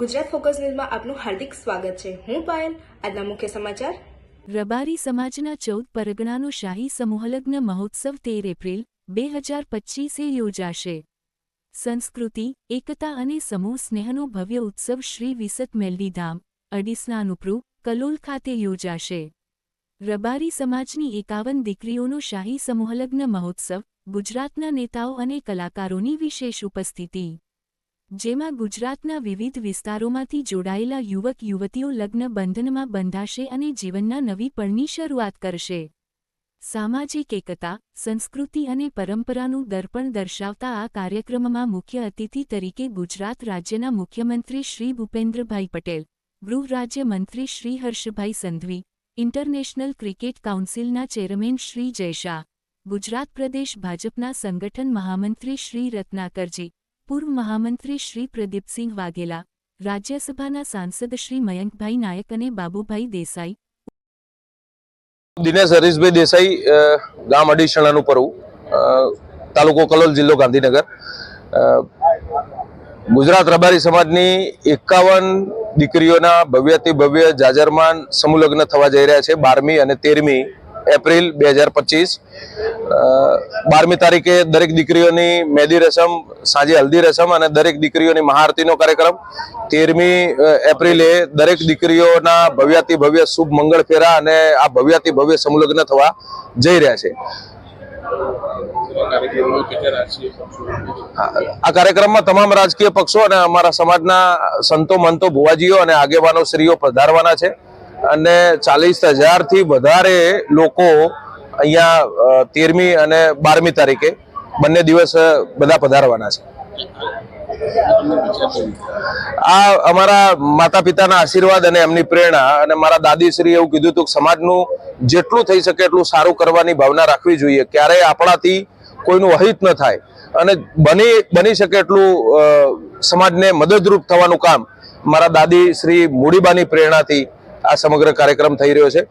Gujarat focus ન્યૂઝમાં આપનું હાર્દિક સ્વાગત છે. હું પાયલ, આજના મુખ્ય સમાચાર? રબારી સમાજના ચૌદ પરગણાનો શાહી સમૂહલગ્ન મહોત્સવ તેર એપ્રિલ, બે હજાર પચ્ચીસે યોજાશે. સંસ્કૃતિ, એકતા અને સમૂહ સ્નેહનો ભવ્ય ઉત્સવ શ્રી વિસત મેલડીધામ અડીસનાનુપ્રુ કલોલ ખાતે યોજાશે. રબારી સમાજની એકાવન દીકરીઓનો શાહી સમૂહલગ્ન મહોત્સવ, ગુજરાતના નેતાઓ અને કલાકારોની વિશેષ ઉપસ્થિતિ. જેમાં ગુજરાતના વિવિધ વિસ્તારોમાંથી જોડાયેલા યુવક યુવતીઓ લગ્ન બંધનમાં બંધાશે અને જીવનના નવી પળની શરૂઆત કરશે. સામાજિક એકતા, સંસ્કૃતિ અને પરંપરાનું દર્પણ દર્શાવતા આ કાર્યક્રમમાં મુખ્ય અતિથિ તરીકે ગુજરાત રાજ્યના મુખ્યમંત્રી શ્રી ભૂપેન્દ્રભાઈ પટેલ, ગૃહ રાજ્ય મંત્રી શ્રી હર્ષભાઈ સંધવી, ઇન્ટરનેશનલ ક્રિકેટ કાઉન્સિલના ચેરમેન શ્રી જયશાહ, ગુજરાત પ્રદેશ ભાજપના સંગઠન મહામંત્રી શ્રી રત્નાકરજી પૂર્વ મહામંત્રી શ્રી પ્રદીપસિંહ વાઘેલા, રાજ્યસભાના સાંસદ શ્રી મયંકભાઈ નાયક અને બાબુભાઈ દેસાઈ. દિનેશ હરીશભાઈ દેસાઈ ગામ અડીશણાનું પરવું તાલુકો કલોલ જિલ્લો ગાંધીનગર. ગુજરાત રબારી સમાજની એકાવન દીકરીઓના ભવ્યથી ભવ્ય જાજરમાન સમૂહલગ્ન થવા જઈ રહ્યા છે બારમી અને તેરમી એપ્રિલ બે હજાર પચીસ. બારમી તારીખે દરેક દીકરીઓની મહેંદી રસમ સાંજે હલ્દી રસમ અને દરેક દીકરીઓની મહાઆરતીનો કાર્યક્રમ. તેરમી એપ્રિલે દરેક દીકરીઓના ભવ્યાતિ ભવ્ય શુભ મંગળ ફેરા અને આ ભવ્યાતિ ભવ્ય સંલગ્ન થવા જઈ રહ્યા છે. આ કાર્યક્રમમાં તમામ રાજકીય પક્ષો અને અમારા સમાજના સંતો મંતો, ભુવાજીઓ અને આગેવાનો શ્રીઓ પધારવાના છે. અને ચાલીસ હજારથી વધારે લોકો અહીંયા તેરમી અને બારમી તારીખે બંને દિવસ બધા પધારવાના છે. આ અમારા માતા પિતાના આશીર્વાદ અને એમની પ્રેરણા અને મારા દાદીશ્રી એવું કીધું હતું કે સમાજનું જેટલું થઈ શકે એટલું સારું કરવાની ભાવના રાખવી જોઈએ. ક્યારેય આપણાથી કોઈનું અહિત ન થાય. અને બની બની શકે એટલું સમાજને મદદરૂપ થવાનું કામ મારા દાદી શ્રી મૂડીબાની પ્રેરણાથી આ સમગ્ર કાર્યક્રમ થઈ રહ્યો છે.